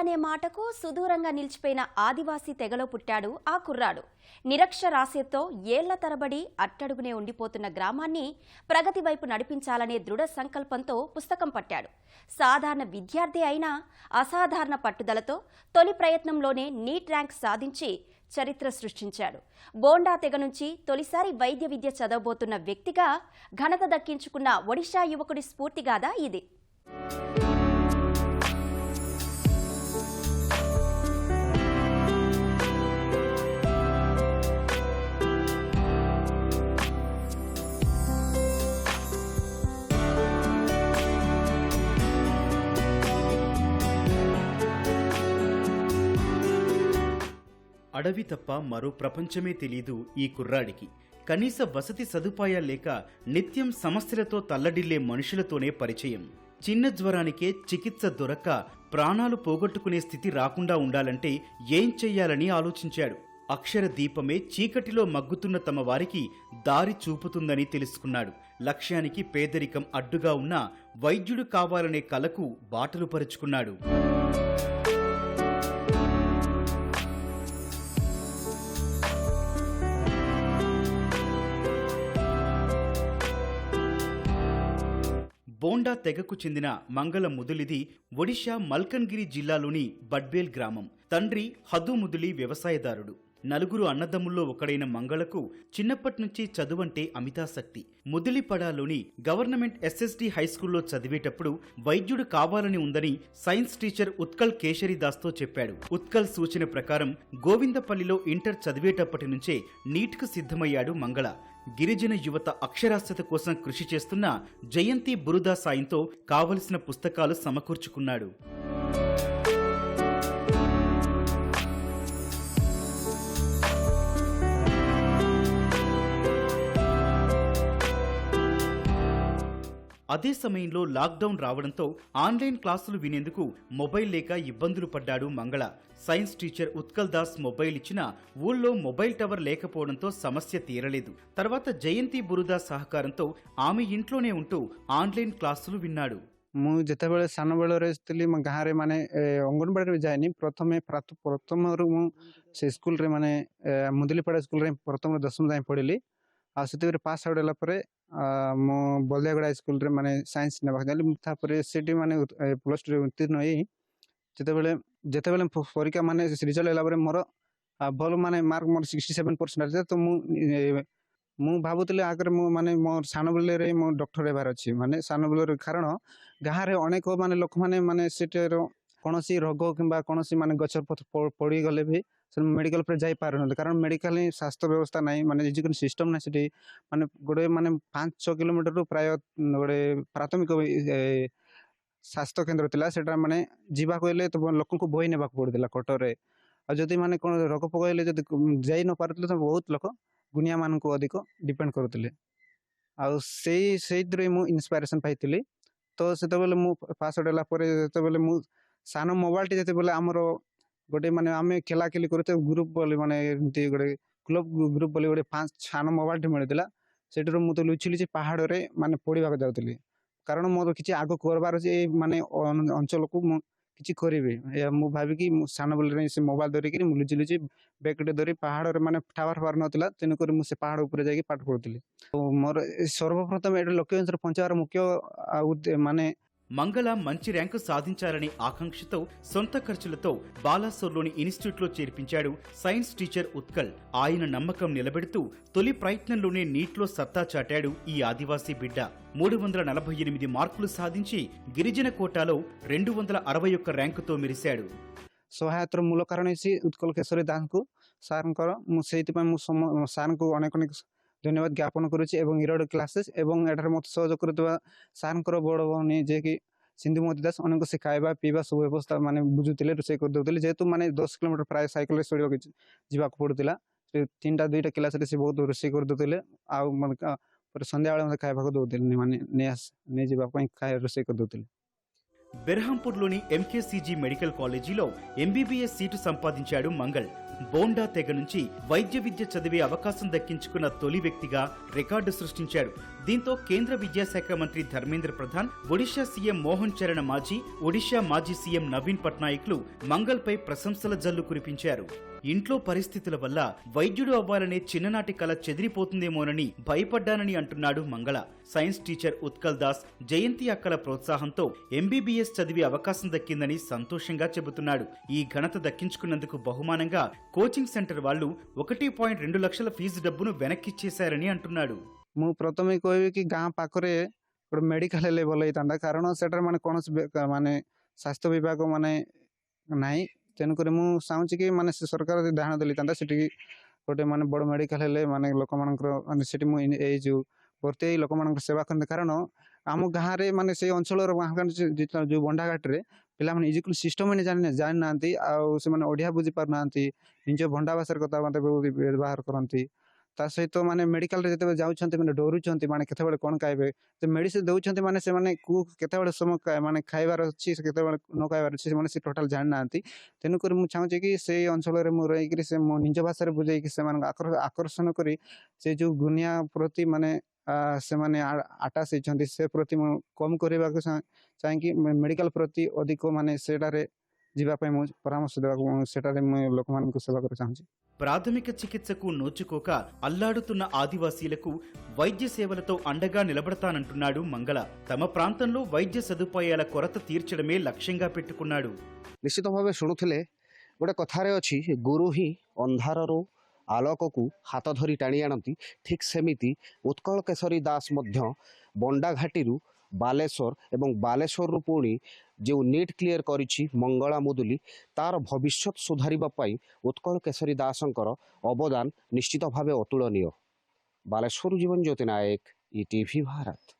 అనే మాటకు సుదూరంగా నిలిచిపోయిన ఆదివాసీ తెగలో పుట్టాడు ఆ కుర్రాడు. నిరక్షరాస్యతో ఏళ్ళ తరబడి అట్టడుగునే ఉండిపోతున్న గ్రామాన్ని ప్రగతి వైపు నడిపించాలనే దృఢ సంకల్పంతో పుస్తకం పట్టాడు. సాధారణ విద్యార్థి అయినా అసాధారణ పట్టుదలతో తొలి ప్రయత్నంలోనే నీట్ ర్యాంక్ సాధించి చరిత్ర సృష్టించాడు. బోండా తెగ నుంచి తొలిసారి వైద్య విద్య చదవబోతున్న వ్యక్తిగా ఘనత దక్కించుకున్న ఒడిషా యువకుడి స్ఫూర్తిగాథ ఇది. అడవి తప్ప మరో ప్రపంచమే తెలీదు ఈ కుర్రాడికి. కనీస వసతి సదుపాయాలు లేక నిత్యం సమస్యలతో తల్లడిల్లే మనుషులతోనే పరిచయం. చిన్న జ్వరానికే చికిత్స దొరక్క ప్రాణాలు పోగొట్టుకునే స్థితి రాకుండా ఉండాలంటే ఏం చెయ్యాలని ఆలోచించాడు. అక్షర దీపమే చీకటిలో మగ్గుతున్న తమ వారికి దారి చూపుతుందని తెలుసుకున్నాడు. లక్ష్యానికి పేదరికం అడ్డుగా ఉన్నా వైద్యుడు కావాలనే కలకు బాటలు పరుచుకున్నాడు. బోండా తెగకు చెందిన మంగళ ముదులిది ఒడిషా మల్కన్గిరి జిల్లాలోని బడ్బేల్ గ్రామం. తండ్రి హదు ముదులి వ్యవసాయదారుడు. నలుగురు అన్నదమ్ముల్లో ఒకడైన మంగళకు చిన్నప్పటినుంచి చదువంటే అమితాసక్తి ముదిలిపడాలోని గవర్నమెంట్ ఎస్ఎస్డి హైస్కూల్లో చదివేటప్పుడు వైద్యుడు కావాలని ఉందని సైన్స్ టీచర్ ఉత్కల్ కేశరిదాస్తో చెప్పాడు. ఉత్కల్ సూచన ప్రకారం గోవిందపల్లిలో ఇంటర్ చదివేటప్పటి నుంచే నీట్కు సిద్ధమయ్యాడు మంగళ. గిరిజన యువత అక్షరాస్యత కోసం కృషి చేస్తున్న జయంతి బురుదా సాయంతో కావలసిన పుస్తకాలు సమకూర్చుకున్నాడు. అదే సమయంలో లాక్డౌన్ రావడంతో ఆన్లైన్ క్లాసులు వినేందుకు మొబైల్ లేక ఇబ్బందులు పడ్డాడు Mangala science teacher Utkal Das mobile ఇచ్చినా ఊళ్ళో మొబైల్ టవర్ లేకపోవడంతో సమస్య తీరలేదు తర్వాత జయంతి బురుదా సహకారంతో ఆమె ఇంట్లోనే ఉంటూ ఆన్లైన్ క్లాసులు విన్నాడు ମୁଁ ଯେତେବେଳେ ସାନ ବେଳରେ ଥିଲି ମୋ ଗାଁରେ ମାନେ ଏ, ଅଙ୍ଗନବାଡ଼ିରେ ବି ଯାଏନି ପ୍ରଥମେ ପ୍ରାତ- ପ୍ରଥମରୁ ମୁଁ ସେ ସ୍କୁଲରେ ମାନେ ଏ, ମୁଦଲିପଡ଼ା ସ୍କୁଲରେ ପ୍ରଥମରୁ ଦଶମ ଯାଏଁ ପଢ଼ିଲି ଆଉ ସେତେବେଳେ ପାସ୍ ଆଉଟ୍ ହେଲା ପରେ ଆ, ମୁଁ ବଲିଆଗଡ଼ା ସ୍କୁଲରେ ମାନେ ସାଇନ୍ସ ନେବାକୁ ଚାହିଁଲି। ମୁଁ ତାପରେ ସେଠି ମାନେ ପ୍ଲସ୍ ଟୁରେ ଉତ୍ତୀର୍ଣ୍ଣ ହେଇ ଯେତେବେଳେ ଯେତେବେଳେ ପ- ପରୀକ୍ଷା ମାନେ ରିଜଲ୍ଟ ହେଲା ପରେ ମୋର ଆ, ଭଲ ମାନେ ମାର୍କ ମୋର ସିକ୍ସଟି ସେଭେନ୍ ପରସେଣ୍ଟ ଆସିଥିଲା ତ ମୁଁ ଏ, ମୁଁ ଭାବୁଥିଲି ଆଗରେ ମୁଁ ମାନେ ମୋ ସାନ ବେଳରେ ମୋ ଡକ୍ଟର ହେବାର ଅଛି। ମାନେ ସାନ ବେଳରେ କାରଣ ଗାଁରେ ଅନେକ ମାନେ ଲୋକମାନେ ମାନେ ସେଠାର କୌଣସି ରୋଗ କିମ୍ବା କୌଣସି ମାନେ ଗଛ ପତ୍ର ପ- ପଡ଼ିଗଲେ ବି ସେ ମେଡ଼ିକାଲ ଉପରେ ଯାଇପାରୁନାହାନ୍ତି କାରଣ ମେଡ଼ିକାଲ ହିଁ ସ୍ୱାସ୍ଥ୍ୟ ବ୍ୟବସ୍ଥା ନାହିଁ ମାନେ ଏଜୁକେସନ୍ ସିଷ୍ଟମ୍ ନାହିଁ ସେଠି ମାନେ ଗୋଟେ ମାନେ ପାଞ୍ଚ ଛଅ କିଲୋମିଟରରୁ ପ୍ରାୟ ଗୋଟେ ପ୍ରାଥମିକ ଏ, ସ୍ୱାସ୍ଥ୍ୟ କେନ୍ଦ୍ର ଥିଲା ସେଟା ମାନେ ଯିବାକୁ ହେଲେ ତ ଲୋକଙ୍କୁ ବୋହି ନେବାକୁ ପଡ଼ୁଥିଲା କଟରେ। ଆଉ ଯଦି ମାନେ କ'ଣ ରୋଗ ପୋକ ହେଲେ ଯଦି ଯାଇ ନ ପାରୁଥିଲେ ତ ବହୁତ ଲୋକ ଗୁଣିଆମାନଙ୍କୁ ଅଧିକ ଡିପେଣ୍ଡ କରୁଥିଲେ। ଆଉ ସେଇ ସେଇଥିରେ ମୁଁ ଇନ୍ସପାଇରେସନ୍ ପାଇଥିଲି। ତ ସେତେବେଳେ ମୁଁ ପାସ୍ ଆଉଟ୍ ହେଲା ପରେ ଯେତେବେଳେ ମୁଁ ସାନ ମୋବାଇଲଟି ଯେତେବେଳେ ଆମର ଗୋଟେ ମାନେ ଆମେ ଖେଲା ଖେଲି କରୁଥିଲେ ଗ୍ରୁପ୍ ବୋଲି ମାନେ ଏମିତି ଗୋଟେ କ୍ଲବ୍ ଗ୍ରୁପ୍ ବୋଲି ଗୋଟେ ପାଞ୍ଚ ସାନ ମୋବାଇଲଟି ମିଳିଥିଲା ସେଠାରୁ ମୁଁ ତ ଲୁଚି ଲୁଚି ପାହାଡ଼ରେ ମାନେ ପଢ଼ିବାକୁ ଯାଉଥିଲି। କାରଣ ମୋର କିଛି ଆଗ କରବାର ଅଛି ଏଇ ମାନେ ଅ- ଅଞ୍ଚଳକୁ ମୁଁ କିଛି କରିବି। ଏହା ମୁଁ ଭାବିକି ମୁଁ ସାନ ବେଳରେ ସେ ମୋବାଇଲ ଧରିକିରି ମୁଁ ଲୁଚି ଲୁଚି ବ୍ୟାଗ୍ଟେ ଧରି ପାହାଡ଼ରେ ମାନେ ଟାୱାର ଫାୱାର ନଥିଲା ତେଣୁକରି ମୁଁ ସେ ପାହାଡ଼ ଉପରେ ଯାଇକି ପାଠ ପଢ଼ୁଥିଲି। ଆଉ ମୋର ଏ ସର୍ବପ୍ରଥମେ ଏଠି ଲକ୍ଷ୍ୟ ଅନୁସାରେ ପହଞ୍ଚିବାର ମୁଖ୍ୟ ଆଉ ଉଦ୍ଦେ- ମାନେ మంగళ మంచి ర్యాంకు సాధించాలనే ఆకాంక్షతో సొంత ఖర్చులతో బాలాసోర్లోని ఇన్స్టిట్యూట్లో చేర్పించాడు సైన్స్ టీచర్ ఉత్కల్ ఆయన నమ్మకం నిలబెడుతూ తొలి ప్రయత్నంలోనే నీట్లో సత్తా చాటాడు ఈ ఆదివాసీ బిడ్డ మూడు వందల నలభై ఎనిమిది మార్కులు సాధించి గిరిజన కోటాలో రెండు వందల అరవై ఒక్క ర్యాంకుతో మెరిశాడు ସହାୟତାର ମୂଳ କାରଣ ହେଉଛି ଉତ୍କଳ କେଶରୀ ଦାସଙ୍କୁ ସାର୍ଙ୍କର ମୁଁ ସେଇଥିପାଇଁ ମୁଁ ସମ ସାର୍ଙ୍କୁ ଅନେକ ଅନେକ ଧନ୍ୟବାଦ ଜ୍ଞାପନ କରୁଛି ଏବଂ ଇରୋଡ଼ କ୍ଲାସେସ୍ ଏବଂ ଏଠାରେ ମୋତେ ସହଯୋଗ କରୁଥିବା ସାର୍ଙ୍କର ବଡ଼ ଭଉଣୀ ଯିଏକି ସିନ୍ଧୁମତୀ ଦାସ ଅନେକ ସେ ଖାଇବା ପିଇବା ସବୁ ବ୍ୟବସ୍ଥା ମାନେ ବୁଝୁଥିଲେ ରୋଷେଇ କରିଦେଉଥିଲେ ଯେହେତୁ ମାନେ ଦଶ କିଲୋମିଟର ପ୍ରାୟ ସାଇକେଲରେ ଚଢ଼ିବାକୁ ଯି- ଯିବାକୁ ପଡ଼ୁଥିଲା ସେ ତିନିଟା ଦୁଇଟା କ୍ଲାସ୍ରେ ସେ ବହୁତ ରୋଷେଇ କରିଦେଉଥିଲେ ଆଉ ମାନେ କା- ପରେ ସନ୍ଧ୍ୟାବେଳେ ମୋତେ ଖାଇବାକୁ ଦେଉଥିଲେ ମାନେ ନେଇ ଆସ ନେଇଯିବା ପାଇଁ ଖାଇ ରୋଷେଇ କରିଦେଉଥିଲେ బెర్హాంపూర్లోని ఎంకేసీజీ మెడికల్ కాలేజీలో ఎంబీబీఎస్ సీటు సంపాదించాడు మంగళ్ బోండా తెగ నుంచి వైద్య విద్య చదివే అవకాశం దక్కించుకున్న తొలి వ్యక్తిగా రికార్డు సృష్టించాడు దీంతో కేంద్ర విద్యాశాఖ మంత్రి ధర్మేంద్ర ప్రధాన్ ఒడిశా సీఎం మోహన్ చరణ్ మాజీ ఒడిశా మాజీ సీఎం నవీన్ పట్నాయక్లు మంగల్పై ప్రశంసల జల్లు కురిపించారు. ఇంట్లో పరిస్థితుల వల్ల వైద్యుడు అవ్వాలనే చిన్ననాటి కల చెదిరిపోతుందేమోనని భయపడ్డానని అంటున్నాడు మంగళ. సైన్స్ టీచర్ ఉత్కల్ దాస్ జయంతి అక్కల ప్రోత్సాహంతో ఎంబీబీఎస్ చదివే అవకాశం దక్కిందని సంతోషంగా చెబుతున్నాడు. ఈ ఘనత దక్కించుకున్నందుకు బహుమానంగా కోచింగ్ సెంటర్ వాళ్ళు ఒకటి పాయింట్ రెండు లక్షల ఫీజు డబ్బును వెనక్కిచ్చేశారని అంటున్నాడు. ମୁଁ ପ୍ରଥମେ କହିବି କି ଗାଁ ପାଖରେ ଗୋଟେ ମେଡିକାଲ ହେଲେ ଭଲ ହେଇଥାନ୍ତା। କାରଣ ସେଠାରେ ମାନେ କୌଣସି ବେ- ମାନେ ସ୍ୱାସ୍ଥ୍ୟ ବିଭାଗ ମାନେ ନାହିଁ। ତେଣୁକରି ମୁଁ ଚାହୁଁଛି କି ମାନେ ସେ ସରକାର ଯଦି ଧ୍ୟାନ ଦେଇଥାନ୍ତା ସେଠିକି ଗୋଟେ ମାନେ ବଡ଼ ମେଡିକାଲ ହେଲେ ମାନେ ଲୋକମାନଙ୍କର ମାନେ ସେଠି ମୁଁ ଏଇ- ଏଇ ଯୋଉ ଭର୍ତ୍ତି ହେଇ ଲୋକମାନଙ୍କର ସେବା କରନ୍ତି। କାରଣ ଆମ ଗାଁରେ ମାନେ ସେଇ ଅଞ୍ଚଳର ଗାଁ ଗାଁ ଯେ- ଯେ- ଯୋଉ ବଣ୍ଡାଘାଟରେ ପିଲାମାନେ ଏଜୁକେସନ ସିଷ୍ଟମ ହିଁ ଜାଣି ଜାଣିନାହାନ୍ତି। ଆଉ ସେମାନେ ଓଡ଼ିଆ ବୁଝି ପାରୁନାହାନ୍ତି ନିଜ ଭଣ୍ଡା ଭାଷାରେ କଥାବାର୍ତ୍ତା ବ୍ୟବହାର- ବ୍ୟବହାର କରନ୍ତି। ତା ସହିତ ମାନେ ମେଡିକାଲରେ ଯେତେବେଳେ ଯାଉଛନ୍ତି ମାନେ ଡରୁଛନ୍ତି ମାନେ କେତେବେଳେ କ'ଣ ଖାଇବେ ଯେ ମେଡିସିନ ଦଉଛନ୍ତି ମାନେ ସେମାନେ କୋଉ କେତେବେଳେ ସମୟ ଖା- ମାନେ ଖାଇବାର ଅଛି ସେ କେତେବେଳେ ନ ଖାଇବାର ଅଛି ସେମାନେ ସେ ଟୋଟାଲ ଜାଣିନାହାନ୍ତି। ତେଣୁକରି ମୁଁ ଚାହୁଁଛି କି ସେଇ ଅଞ୍ଚଳରେ ମୁଁ ରହିକିରି ସେ ମୋ ନିଜ ଭାଷାରେ ବୁଝେଇକି ସେମାନଙ୍କୁ ଆକର- ଆକର୍ଷଣ କରି ସେ ଯୋଉ ଦୁନିଆ ପ୍ରତି ମାନେ ଆ, ସେମାନେ ଆଟାଚ ହେଇଛନ୍ତି ସେ ପ୍ରତି ମୁଁ କମ କରିବାକୁ ଚା- ଚାହିଁକି ମେଡିକାଲ ପ୍ରତି ଅଧିକ ମାନେ ସେଟାରେ ଯିବା ପାଇଁ ମୁଁ ପରାମର୍ଶ ଦେବାକୁ ମୁଁ ସେଠାରେ ମୁଁ ଲୋକମାନଙ୍କୁ ସେବା କରିବାକୁ ଚାହୁଁଛି ప్రాథమిక చికిత్సకు నోచుకోక అల్లాడుతున్న ఆదివాసీలకు వైద్య సేవలతో అండగా నిలబడతానంటున్నాడు మంగళ తమ ప్రాంతంలో వైద్య సదుపాయాల కొరత తీర్చడమే లక్ష్యంగా పెట్టుకున్నాడు ନିଶ୍ଚିତ ଭାବେ ଶୁଣୁଥିଲେ ଗୋଟେ କଥାରେ ଅଛି ଗୁରୁ ହିଁ ଅନ୍ଧାରରୁ ଆଲୋକକୁ ହାତ ଧରି ଟାଣି ଆଣନ୍ତି ଠିକ୍ ସେମିତି ଉତ୍କଳ କେଶରୀ ଦାସ ମଧ୍ୟ ବଣ୍ଡାଘାଟିରୁ ବାଲେଶ୍ୱର ଏବଂ ବାଲେଶ୍ୱରରୁ ପୁଣି ଯେଉଁ ନିଟ୍ କ୍ଲିୟର କରିଛି ମଙ୍ଗଳା ମୁଦୁଲି ତାର ଭବିଷ୍ୟତ ସୁଧାରିବା ପାଇଁ ଉତ୍କଳ କେଶରୀ ଦାସଙ୍କର ଅବଦାନ ନିଶ୍ଚିତ ଭାବେ ଅତୁଳନୀୟ ବାଲେଶ୍ୱରରୁ ଜୀବନ ଜ୍ୟୋତି ନାୟକ ଇ ଟିଭି ଭାରତ